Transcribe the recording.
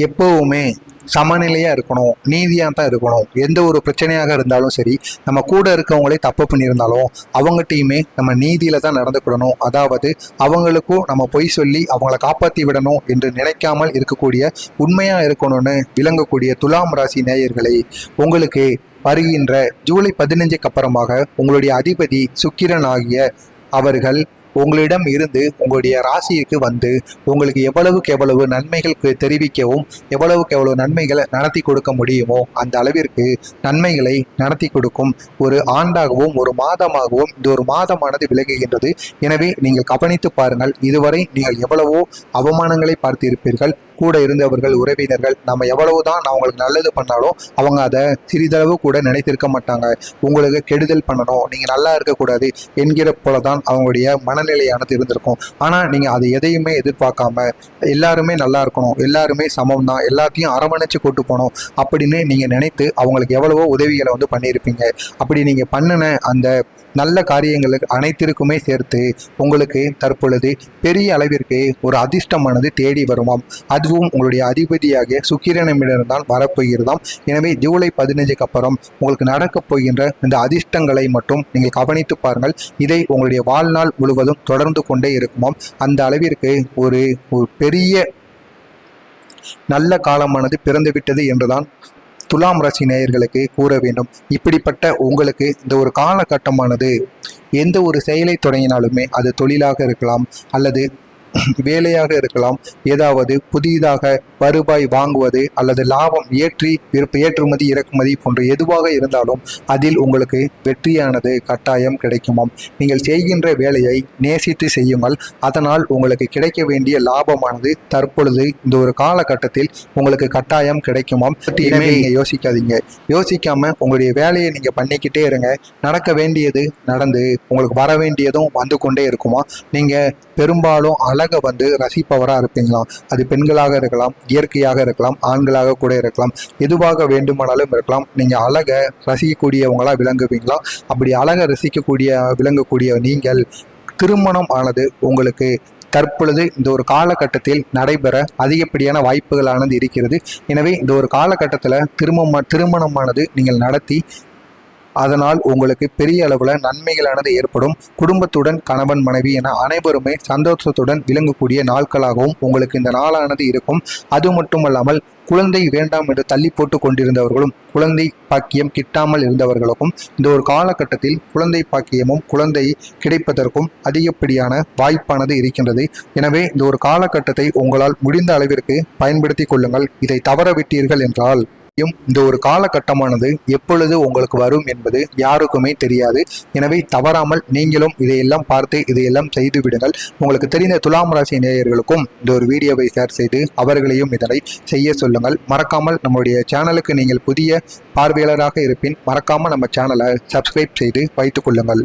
எப்போவுமே சமநிலையாக இருக்கணும் நீதியாக தான் இருக்கணும். எந்த ஒரு பிரச்சனையாக இருந்தாலும் சரி நம்ம கூட இருக்கவங்களே தப்பு பண்ணியிருந்தாலும் அவங்ககிட்டையுமே நம்ம நீதியில் தான் நடந்துக்கிடணும் அதாவது அவங்களுக்கும் நம்ம பொய் சொல்லி அவங்கள காப்பாற்றி விடணும் என்று நினைக்காமல் இருக்கக்கூடிய உண்மையாக இருக்கணும்னு விளங்கக்கூடிய துலாம் ராசி நேயர்களை உங்களுக்கு வருகின்ற ஜூலை பதினஞ்சுக்கு அப்புறமாக உங்களுடைய அதிபதி சுக்கிரன் ஆகிய அவர்கள் உங்களிடம் இருந்து உங்களுடைய ராசிக்கு வந்து உங்களுக்கு எவ்வளவுக்கு எவ்வளவு நன்மைகளுக்கு தெரிவிக்கவும் எவ்வளவுக்கு எவ்வளவு நன்மைகளை நடத்தி கொடுக்க முடியுமோ அந்த அளவிற்கு நன்மைகளை நடத்தி கொடுக்கும். ஒரு ஆண்டாகவும் ஒரு மாதமாகவும் இந்த ஒரு மாதமானது விலகுகின்றது எனவே நீங்கள் கவனித்து பாருங்கள் இதுவரை நீங்கள் எவ்வளவோ அவமானங்களை பார்த்திருப்பீர்கள். கூட இருந்தவர்கள் உறவினர்கள் நம்ம எவ்வளவுதான் நான் அவங்களுக்கு நல்லது பண்ணாலும் அவங்க அதை சிறிதளவு கூட நினைத்திருக்க மாட்டாங்க. உங்களுக்கு கெடுதல் பண்ணணும் நீங்கள் நல்லா இருக்கக்கூடாது என்கிற போல தான் அவங்களுடைய மனநிலையானது இருந்திருக்கும். ஆனால் நீங்கள் அதை எதையுமே எதிர்பார்க்காம எல்லாருமே நல்லா இருக்கணும் எல்லாருமே சமம் தான் எல்லாத்தையும் அரவணைச்சு கூட்டு போகணும் அப்படின்னு நீங்கள் நினைத்து அவங்களுக்கு எவ்வளவோ உதவிகளை வந்து பண்ணியிருப்பீங்க. அப்படி நீங்கள் பண்ணின அந்த நல்ல காரியங்களுக்கு அனைத்திற்குமே சேர்த்து உங்களுக்கு தற்பொழுது பெரிய அளவிற்கு ஒரு அதிர்ஷ்டமானது தேடி வருமாம். அதுவும் உங்களுடைய அதிபதியாகிய சுக்கிரனமிடம்தான் வரப்போகிறதாம். எனவே ஜூலை பதினஞ்சுக்கு அப்புறம் உங்களுக்கு நடக்கப் போகின்ற இந்த அதிர்ஷ்டங்களை மட்டும் நீங்கள் கவனித்து பாருங்கள். இதை உங்களுடைய வாழ்நாள் முழுவதும் தொடர்ந்து கொண்டே இருக்குமாம். அந்த அளவிற்கு ஒரு ஒரு பெரிய நல்ல காலமானது பிறந்துவிட்டது என்றுதான் துலாம் ராசி நேயர்களுக்கு கூற வேண்டும். இப்படிப்பட்ட உங்களுக்கு இந்த ஒரு காலகட்டமானது எந்த ஒரு செயலை தொடங்கினாலுமே அது தொழிலாக இருக்கலாம் அல்லது வேலையாக இருக்கலாம். ஏதாவது புதிதாக வருவாய் வாங்குவது அல்லது லாபம் ஏற்றி ஏற்றுமதி இறக்குமதி போன்ற எதுவாக இருந்தாலும் அதில் உங்களுக்கு வெற்றியானது கட்டாயம் கிடைக்குமாம். நீங்கள் செய்கின்ற வேலையை நேசித்து செய்யுங்கள். அதனால் உங்களுக்கு கிடைக்க வேண்டிய லாபமானது தற்பொழுது இந்த ஒரு காலகட்டத்தில் உங்களுக்கு கட்டாயம் கிடைக்குமாம். எனவே நீங்க யோசிக்காதீங்க. யோசிக்காம உங்களுடைய வேலையை நீங்க பண்ணிக்கிட்டே இருங்க. நடக்க வேண்டியது நடந்து உங்களுக்கு வர வேண்டியதும் வந்து கொண்டே இருக்குமா? நீங்க பெரும்பாலும் அழகை வந்து ரசிப்பவராக இருப்பீங்களாம் அது பெண்களாக இருக்கலாம் இயற்கையாக இருக்கலாம் ஆண்களாக கூட இருக்கலாம் எதுவாக வேண்டுமானாலும் இருக்கலாம். நீங்கள் அழகை ரசிக்கக்கூடியவங்களாக விளங்குவீங்களா? அப்படி அழகை ரசிக்கக்கூடிய விளங்கக்கூடிய நீங்கள் திருமணம் ஆனது உங்களுக்கு தற்பொழுது இந்த ஒரு காலகட்டத்தில் நடைபெற அதிகப்படியான வாய்ப்புகளானது இருக்கிறது. எனவே இந்த ஒரு காலகட்டத்தில் திருமண திருமணமானது நீங்கள் நடத்தி அதனால் உங்களுக்கு பெரிய அளவில் நன்மைகளானது ஏற்படும். குடும்பத்துடன் கணவன் மனைவி என அனைவருமே சந்தோஷத்துடன் விளங்கக்கூடிய நாட்களாகவும் உங்களுக்கு இந்த நாளானது இருக்கும். அது மட்டுமல்லாமல் குழந்தை வேண்டாம் என்று தள்ளி போட்டு கொண்டிருந்தவர்களும் குழந்தை பாக்கியம் கிட்டாமல் இருந்தவர்களுக்கும் இந்த ஒரு காலகட்டத்தில் குழந்தை பாக்கியமும் குழந்தை கிடைப்பதற்கும் அதிகப்படியான வாய்ப்பானது இருக்கின்றது. எனவே இந்த ஒரு காலகட்டத்தை உங்களால் முடிந்த அளவிற்கு பயன்படுத்தி கொள்ளுங்கள். இதை தவறவிட்டீர்கள் என்றால் முடியும் இந்த ஒரு காலகட்டமானது எப்பொழுது உங்களுக்கு வரும் என்பது யாருக்குமே தெரியாது. எனவே தவறாமல் நீங்களும் இதையெல்லாம் பார்த்து இதையெல்லாம் செய்து விடுங்கள். உங்களுக்கு தெரிந்த துலாம் ராசி நேயர்களுக்கும் இந்த ஒரு வீடியோவை ஷேர் செய்து அவர்களையும் இதனை செய்ய சொல்லுங்கள். மறக்காமல் நம்முடைய சேனலுக்கு நீங்கள் புதிய பார்வையாளராக இருப்பின் மறக்காமல் நம்ம சேனலை சப்ஸ்கிரைப் செய்து வைத்துக் கொள்ளுங்கள்.